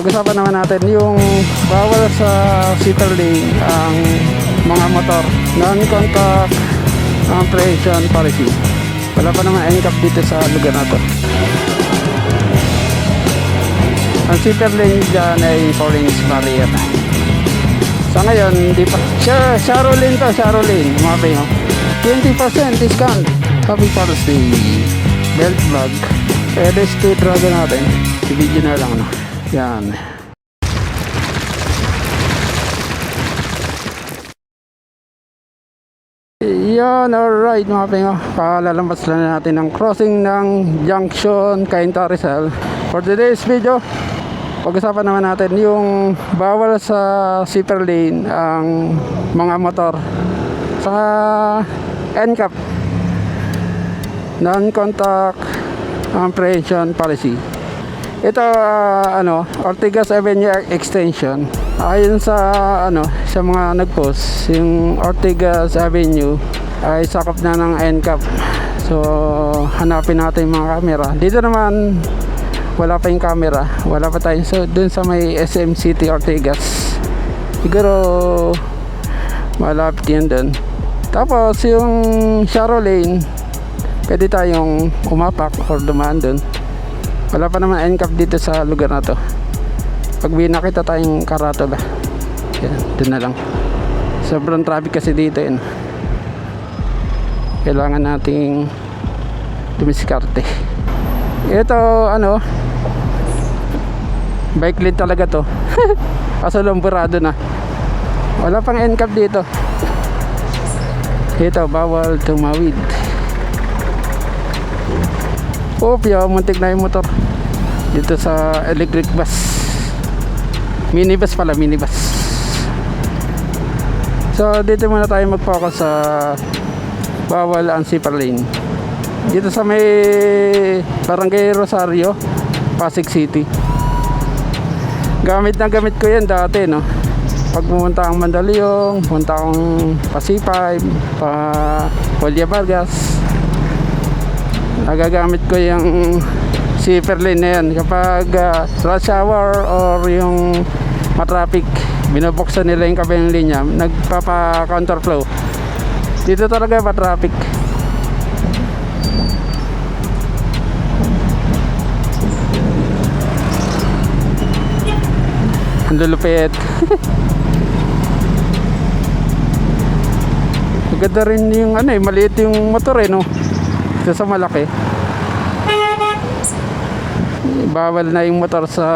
pag-usapan naman natin yung bawal sa lane ang mga motor. Non-contact compression policy. Wala pa naman NCAP dito sa lugar na to. Ang lane dyan ay 4 lanes barrier sa ngayon hindi pa Shar Sharo lane to Sharo lane mga pingo 20% discount. Happy Thursday belt vlog pwede street dragon natin. I-video na lang no yan yan, alright mga pingo. Palalambas lang natin ang crossing ng junction Cainta Rizal. For today's video, pag-usapan naman natin yung bawal sa zipper lane ang mga motor sa NCAP non-contact comprehension policy ito ah, ano Ortigas Avenue Extension. Ayon sa ano sa mga nagpost yung Ortigas Avenue ay sakop na ng NCAP so hanapin natin mga camera. Dito naman wala pa yung camera. Wala pa tayo. So dun sa may SM City Ortigas. Siguro malapit yan dun. Tapos yung Sharo Lane pwede tayong umapak or dumaan dun wala pa naman NCAP dito sa lugar na to. Pag may nakita tayong karatula yan, dun na lang. Sobrang traffic kasi dito yun. Kailangan nating dumiskarte. Ito ano? Bike lane talaga to. Kaso lumburado na. Wala pang NCAP dito. Ito bawal tumawid Opya, muntik na yung motor. Dito sa electric bus. Minibus pala minibus. So dito muna tayo mag-focus sa bawal ang zipper lane. Dito sa may barangay Rosario Pasig City. Gamit na gamit ko yan dati no? Pag pumunta ang Mandaluyong pumunta akong Pasipay pa Julia Vargas nagagamit ko yung zipper lane na yan kapag uh, rush hour or yung matraffic binubuksan nila yung kabilang linya nagpapa counterflow dito talaga matraffic. Ang lulupit. Maganda rin yung ano eh maliit yung motor eh no ito sa malaki. Bawal na yung motor sa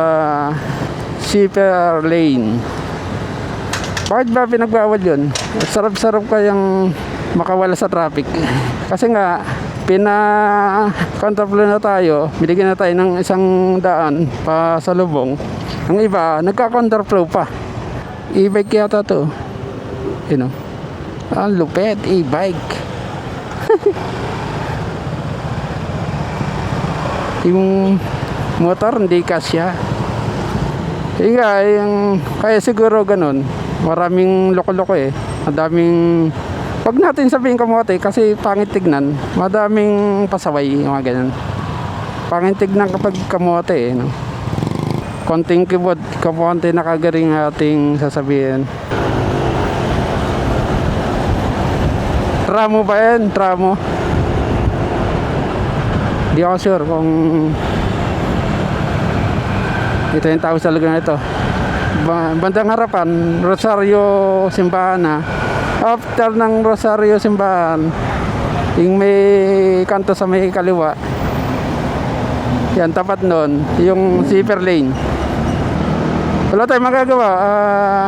zipper lane. Bakit ba pinagbawal yun? Sarap-sarap kayang makawala sa traffic. Kasi nga pina counterflow na tayo binigyan na tayo ng isang daan pa sa lubong. Ang iba nagka counterflow pa. E-bike yata to. You know? Ang lupet e-bike yung motor hindi kasya. Kaya yung kaya siguro ganun. Maraming loko-loko eh. Madaming wag natin sabihin kamote kasi pangit tignan. Madaming pasaway mga ganun. Pangit tignan kapag kamote eh no? konting keyboard kamote nakagaring ating sasabihin. Tramo ba yan? Tramo di ako sure kung ito yung tao sa lugar na ito. Ba- bandang harapan Rosario Simbahan na after ng Rosario Simbahan yung may kanto sa may kaliwa yan tapat nun yung zipper lane. Wala tayong magagawa Ah,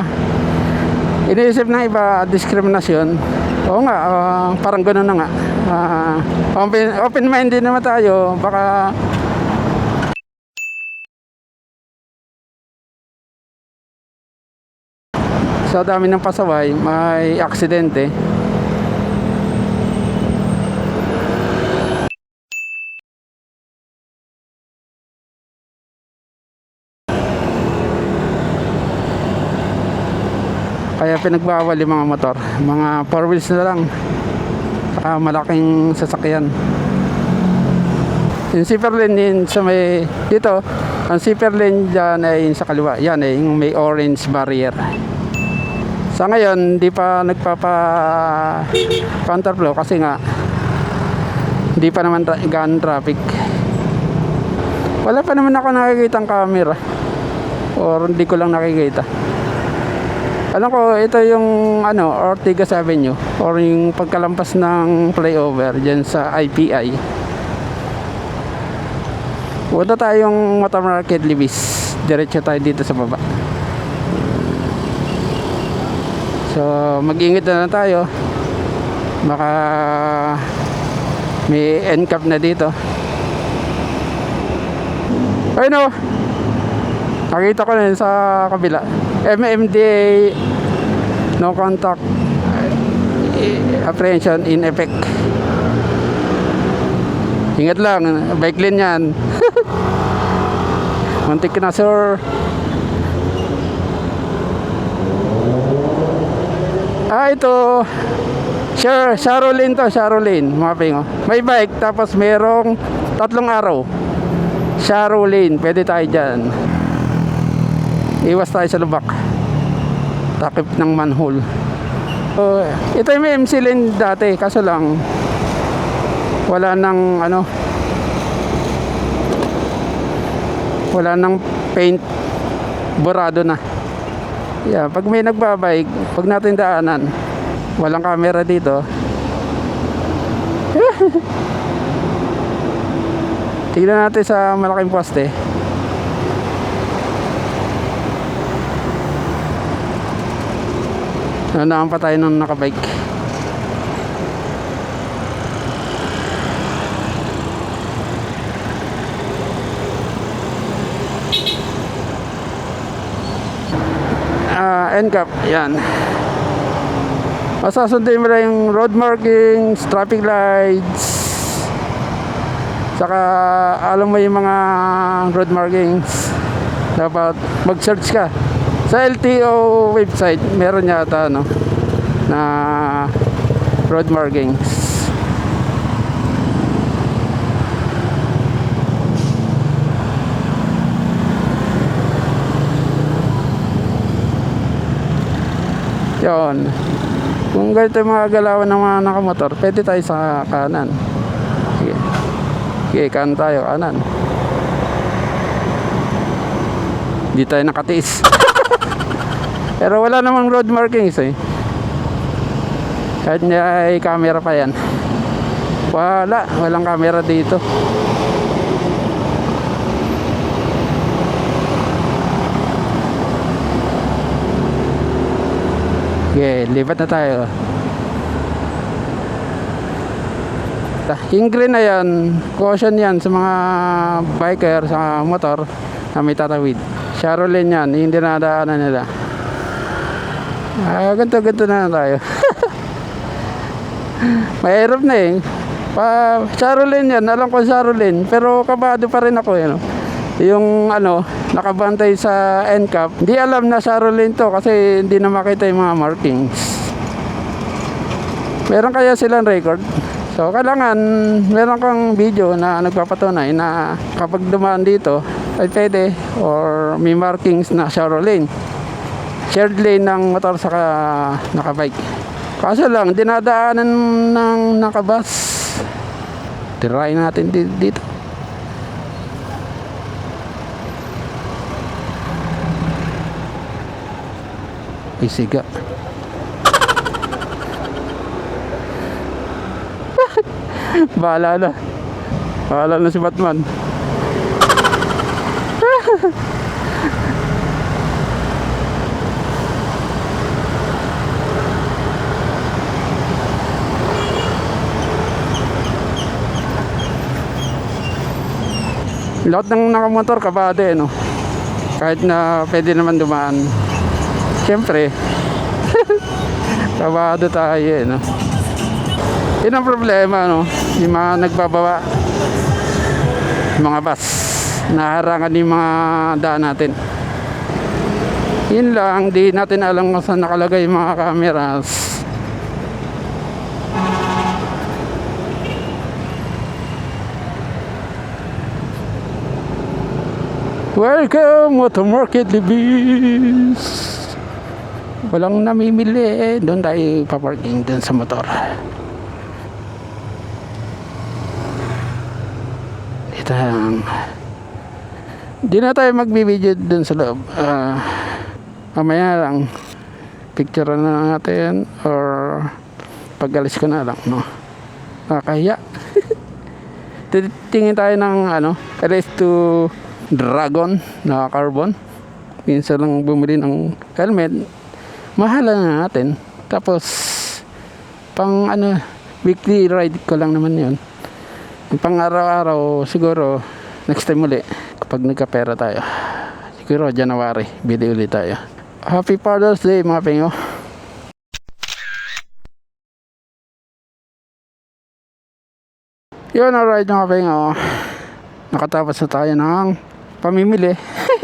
iniisip ng iba diskriminasyon. Oo nga ah, parang gano'n na nga Ah, open, open minded naman tayo. Baka sa dami ng pasaway may aksidente. Kaya pinagbawal yung mga motor. Mga four wheels na lang saka malaking sasakyan yung zipper lane din sa may dito Ang zipper lane dyan ay sa kaliwa. Yan eh, yung may orange barrier. Sa ngayon, hindi pa nagpapa counterflow kasi nga hindi pa naman tra- gaan traffic. Wala pa naman ako nakikita ang camera. Or hindi ko lang nakikita. Alam ko, ito yung ano, Ortigas Avenue or yung pagkalampas ng flyover dyan sa IPI. Punta tayong Mata Market Libis. Diretso tayo dito sa baba. So, mag-ingat na lang tayo. Baka may NCAP na dito. Ay no. Nakita ko na sa kabila. MMDA no contact eh, apprehension in effect. Ingat lang, bike lane yan. Muntik na sir. Ah, ito. Sure, Sharo Lane to, Sharo Lane, mga pingo. May bike, tapos merong tatlong araw. Sharo Lane, pwede tayo dyan. Iwas tayo sa lubak. Takip ng manhole. So, ito yung may MC lane dati, kaso lang, wala nang ano, wala nang paint, burado na. Yeah, pag may nagbabike, pag natin daanan, walang camera dito. Tignan natin sa malaking poste. Nanaan pa tayo nung nakabike. Ah, NCAP, yan. Masasundin mo lang yung road markings, traffic lights, saka alam mo yung mga road markings, dapat mag-search ka. Sa LTO website, meron yata no, na road markings. Yon. Kung ganito yung mga galawan ng mga nakamotor, pwede tayo sa kanan. Sige. Sige, kanan tayo, kanan. Hindi tayo nakatiis. Pero wala namang road markings eh. Kahit may camera pa yan. Wala, walang camera dito. Okay, lipat na tayo. Ta- Yung green na yan, caution yan sa mga biker, sa motor na may tatawid. Sharo lane yan, yung dinadaanan nila. Ah, ganito, ganito na lang tayo. Mahirap na eh. Pa, sharo lane yan, alam ko sharo lane, pero kabado pa rin ako eh. No? Yung ano, nakabantay sa NCAP, hindi alam na sharo lane to kasi hindi na makita yung mga markings. Meron kaya silang record? So, kailangan meron kang video na nagpapatunay na kapag dumaan dito ay pwede or may markings na sharo lane. Shared lane ng motor saka nakabike. Kaso lang, dinadaanan ng nakabas. Tirahin natin di- dito. Ay, siga. Bahala na. Bahala na si Batman. Lahat ng nakamotor kabade, no? Kahit na pwede naman dumaan. Siyempre, kabado tayo, eh, no? Yun ang problema, no? Yung mga nagbababa, mga bus, naharangan yung mga daan natin. Yun lang, di natin alam kung saan nakalagay yung mga cameras. Welcome to Market Libis. Walang namimili. Doon tayo paparking doon sa motor. Dito lang. Di na tayo magbibideo doon sa loob. Ah, mamaya lang. Picture na natin or pag-alis ko na lang, no? Nakakahiya. Titingin tayo ng ano, LS2 Dragon na carbon. Minsan lang bumili ng helmet. Mahal na natin. Tapos, pang ano, weekly ride ko lang naman yun. Pang araw-araw, siguro, next time uli, kapag nagkapera tayo. Siguro, January, bili ulit tayo. Happy Father's Day, mga pingo. Yun, alright mga pingo. Nakatapos na tayo ng pamimili.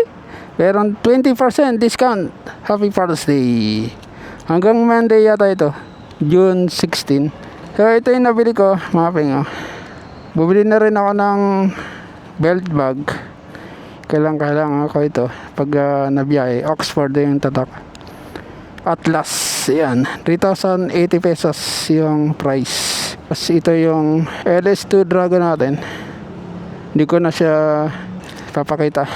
Meron 20% discount. Happy Father's Day. Hanggang Monday yata ito. June 16. So ito yung nabili ko, mga pingo. Bumili na rin ako ng belt bag. Kailang kailangan ako ito pag uh, nabiyahe. Oxford yung tatak. Atlas. Yan. 3,080 pesos yung price. Tapos ito yung LS2 Dragon natin. Hindi ko na siya papakita.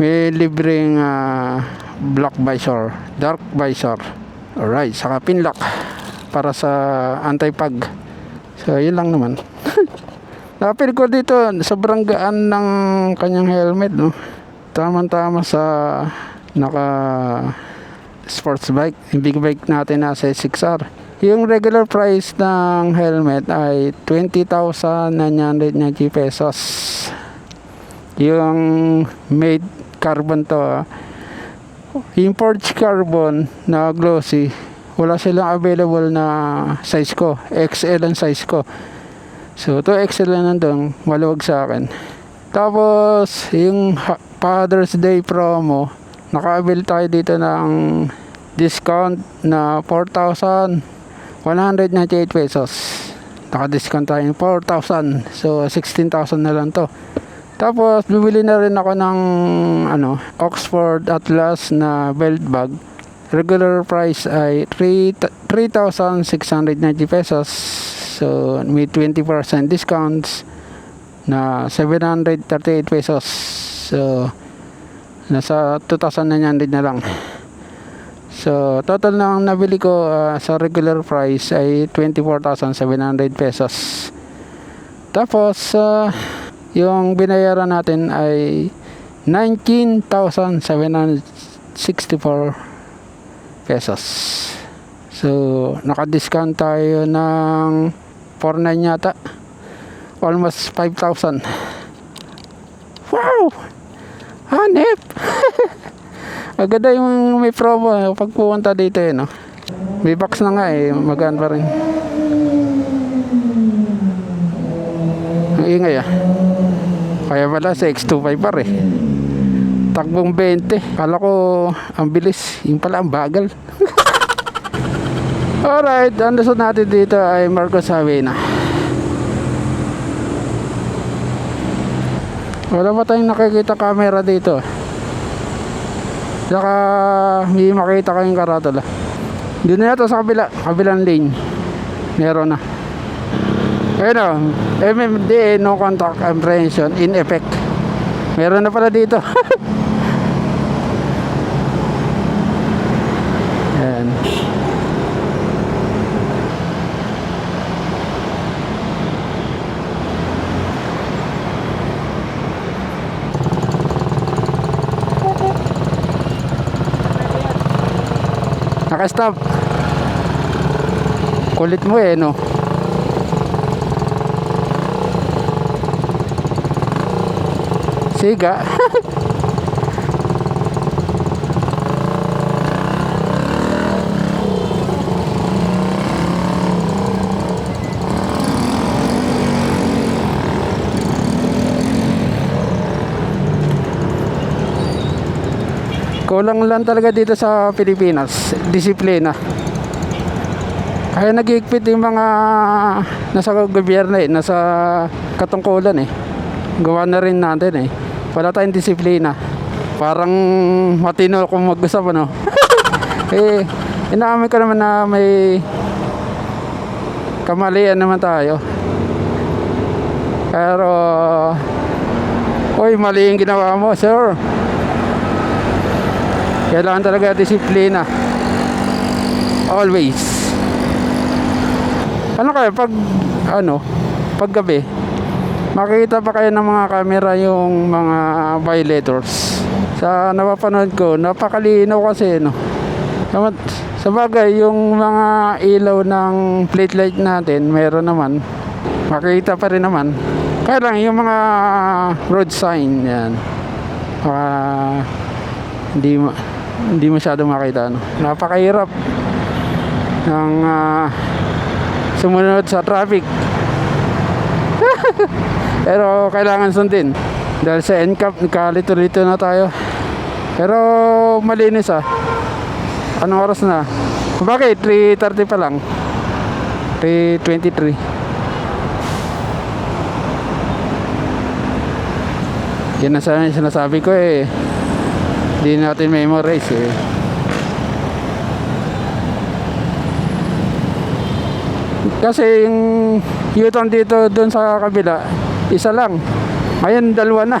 May libreng ah, black visor, dark visor. Alright, saka pinlock para sa anti-pag. So, yun lang naman. Napil ko dito, sobrang gaan ng kanyang helmet, no? Tama-tama sa naka sports bike. Yung big bike natin nasa 6R. Yung regular price ng helmet ay 20,990 pesos. Yung made carbon to, ah. yung Forged carbon na glossy, wala silang available na size ko. XL ang size ko. So, to XL na nandun, maluwag sa akin. Tapos, yung Father's Day promo, naka-avail tayo dito ng discount na 4,198 pesos. Naka-discount tayo ng 4,000. So, 16,000 na lang to. Tapos, bibili na rin ako ng ano, Oxford Atlas na belt bag. Regular price ay 3 3,690 pesos. So, may 20% discounts na 738 pesos. So, nasa 2,900 na lang. So, total na ang nabili ko ah, sa regular price ay 24,700 pesos. Tapos, ah, yung binayaran natin ay 19,764 pesos. So, naka-discount tayo ng 4,900 yata. Almost 5,000. Wow! Hanep! Agad yung may promo eh, pag pumunta dito eh, no? May box na nga eh, magaan pa rin. Ang ingay ah. Kaya pala sa X25 pa rin. Takbong 20. Kala ko ang bilis. Yung pala ang bagal. Alright, ang lusot natin dito ay Marcos Havana. Wala pa tayong nakikita camera dito. Saka may makita kayong karatula. Doon na yata sa kabila, kabilang lane. Meron na. Ayun o, MMDA no contact apprehension in effect. Meron na pala dito. Yan. Naka-stop. Kulit mo eh, no? Siga. Kulang lang talaga dito sa Pilipinas, disiplina. Kaya nagigpit yung mga nasa gobyerno eh, nasa katungkulan eh. Gawa na rin natin eh. Wala tayong disiplina. Parang matino kung mag-usap ano. eh, inaamin ko naman na may kamalian naman tayo. Pero, Uy, mali yung ginawa mo, sir. Kailangan talaga disiplina. Always. Ano kaya pag, ano, pag gabi, makikita pa kayo ng mga camera yung mga violators. Sa napapanood ko, napakalinaw kasi, no. Sa, bagay, yung mga ilaw ng plate light natin, meron naman. Makikita pa rin naman. Kaya lang, yung mga road sign, yan. Baka, hindi, ma hindi masyado makita. No? Napakahirap ng ah, sumunod sa traffic. Pero kailangan sundin. Dahil sa NCAP, kalito-lito na tayo. Pero malinis ah. Anong oras na? Bakit? 3.30 pa lang. 3.23. Yan na sana sinasabi ko eh. Hindi natin memorize eh. Kasi yung U-turn dito doon sa kabila, isa lang. Ngayon, dalawa na.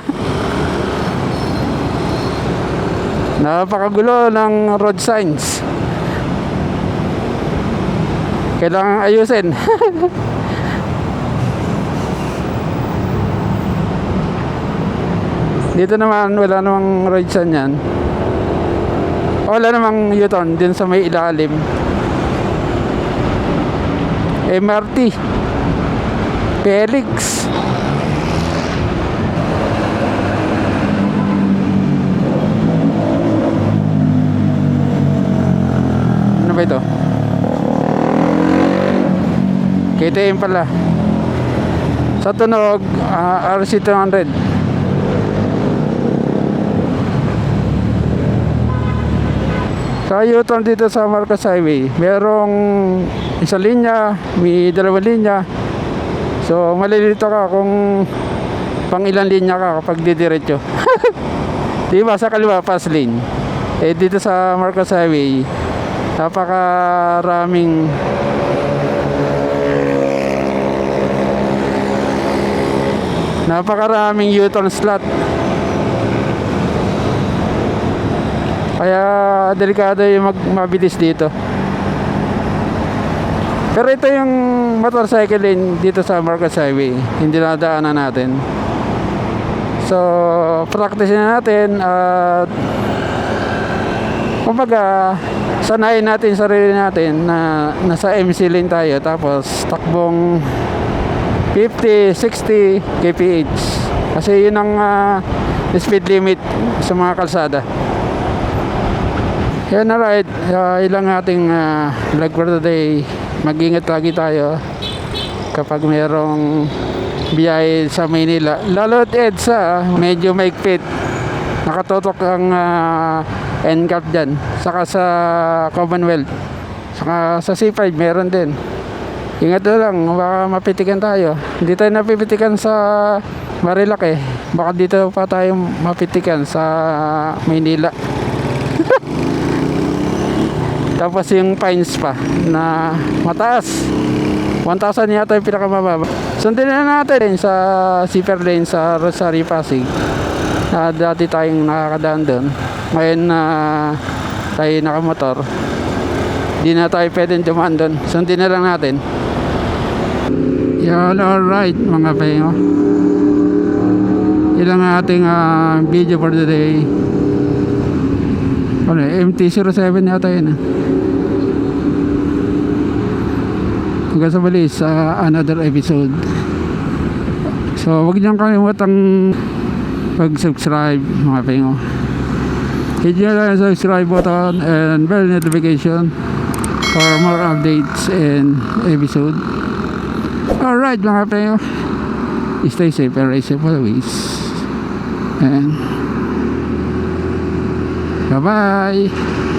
Napakagulo ng road signs. Kailangan ayusin. Dito naman, wala namang road sign yan. Wala namang U-turn din sa may ilalim. MRT. Felix. Ba ito? KTM pala. Sa tunog, ah, RC200. Sa U-turn dito sa Marcos Highway, merong isa linya, may dalawang linya. So, malilito ka kung pang ilang linya ka kapag didiretso. Di ba sa kaliwa pass lane? Eh dito sa Marcos Highway, napakaraming napakaraming U-turn slot. Kaya delikado yung mag mabilis dito. Pero ito yung motorcycle lane dito sa Marcos Highway. Hindi na daanan natin. So, practice na natin at kumbaga sanayin natin sarili natin na nasa MC lane tayo tapos takbong 50, 60 kph. Kasi yun ang ah, speed limit sa mga kalsada. Yan na right. Uh, ilang ating uh, vlog for today. Mag-ingat lagi tayo kapag merong biyahe sa Maynila. Lalo at EDSA, medyo maigpit. Nakatotok ang uh, NCAP dyan. Saka sa Commonwealth. Saka sa C5 meron din. Ingat na lang, baka mapitikan tayo. Hindi tayo napipitikan sa Marilake. Baka dito pa tayo mapitikan sa Maynila. Tapos yung fines pa na mataas. 1,000 yata yung pinakamababa. Sundin na natin sa zipper lane sa Rosario Pasig. Na dati tayong nakakadaan doon. Ngayon na tayo nakamotor. Di na tayo pwedeng dumaan doon. Sundin na lang natin. Yan, alright mga payo. Ilang ating ah, video for today. Ano, MT-07 yata yun ah. hanggang sa muli sa another episode so huwag niyong kalimutang mag subscribe mga pingo hit nyo lang yung subscribe button and bell notification for more updates and episode. Alright mga pingo stay safe and ride safe always. And bye bye